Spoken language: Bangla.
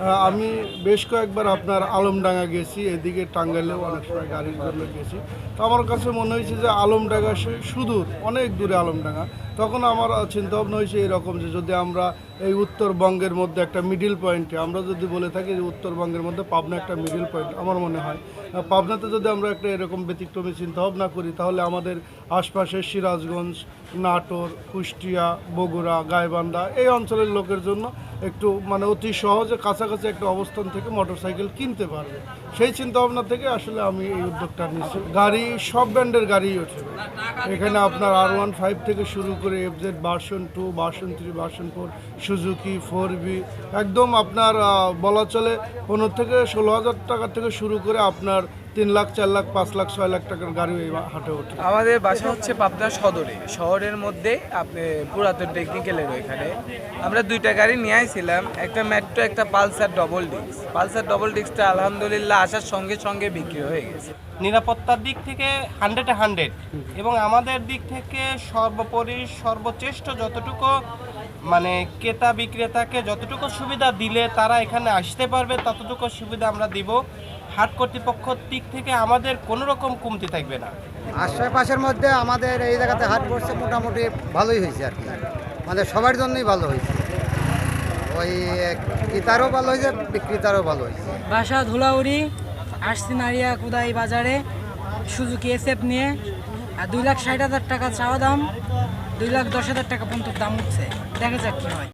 আমি বেশ কয়েকবার আপনার আলমডাঙ্গা গেছি, এদিকে টাঙ্গাইলেও অনেক সময় গাড়ির জন্য গেছি। তো আমার কাছে মনে হয়েছে যে আলমডাঙ্গা সে- সুদূর, অনেক দূরে আলমডাঙ্গা। তখন আমার চিন্তা ভাবনা হয়েছে এরকম যে যদি আমরা এই উত্তরবঙ্গের মধ্যে একটা মিডিল পয়েন্টে আমরা যদি বলে থাকি যে উত্তরবঙ্গের মধ্যে পাবনা একটা মিডিল পয়েন্ট আমার মনে হয় পাবনাতে যদি আমরা একটা এরকম ব্যতিক্রমী চিন্তা ভাবনা করি, তাহলে আমাদের আশপাশের সিরাজগঞ্জ, নাটোর, কুষ্টিয়া, বগুড়া, গাইবান্ধা, এই অঞ্চলের লোকের জন্য একটু মানে অতি সহজে কাছাকাছি একটা অবস্থান থেকে মোটরসাইকেল কিনতে পারবে। সেই চিন্তা ভাবনা থেকে আসলে আমি এই উদ্যোগটা নিচ্ছি। গাড়ি, সব ব্র্যান্ডের গাড়িই ওঠে। এখানে আপনার আর ওয়ান ফাইভ থেকে শুরু করে F Z version two version three version four Suzuki four B একদম আপনার বলা চলে পনেরো থেকে ষোলো হাজার টাকা থেকে শুরু করে আপনার তিন লাখ চার লাখ পাঁচ লাখ ছয় লাখ টাকার গাড়ি এই হাটে ওঠে। আমাদের বাসা হচ্ছে পাবনা সদরে। শহরের মধ্যে আপনি পুরাতন টেকনিক্যালের ওইখানে। আমরা দুইটা গাড়ি নিয়ে আইছিলাম একটা মেট্রো একটা Pulsar double disc Pulsar double ডিস্কটা আলহামদুলিল্লাহ আসার সঙ্গে সঙ্গে বিক্রি হয়ে গেছে। নিরাপত্তার দিক থেকে হান্ড্রেডে হান্ড্রেড এবং আমাদের দিক থেকে সর্বোপরি সর্বচেষ্ট যতটুকু মানে ক্রেতা বিক্রেতাকে যতটুকু সুবিধা দিলে তারা এখানে আসতে পারবে ততটুকু সুবিধা আমরা দিব। হাট কর্তৃপক্ষর দিক থেকে আমাদের কোনো রকম কমতি থাকবে না। আশেপাশের মধ্যে আমাদের এই জায়গাতে হাট বসছে মোটামুটি ভালোই হয়েছে আর কি। মানে সবার জন্যই ভালো হয়েছে। ওই ক্রেতারও ভালো হয়েছে বিক্রেতারও ভালো হয়েছে। বাসা ধুলাউড়ি আসছি নারিয়া কুদাই বাজারে সুজুকি এসএফ নিয়ে আর দুই লাখ ষাট হাজার টাকা চাওয়া দাম দুই লাখ দশ হাজার টাকা পর্যন্ত দাম উঠছে। দেখা যাক কী হয়।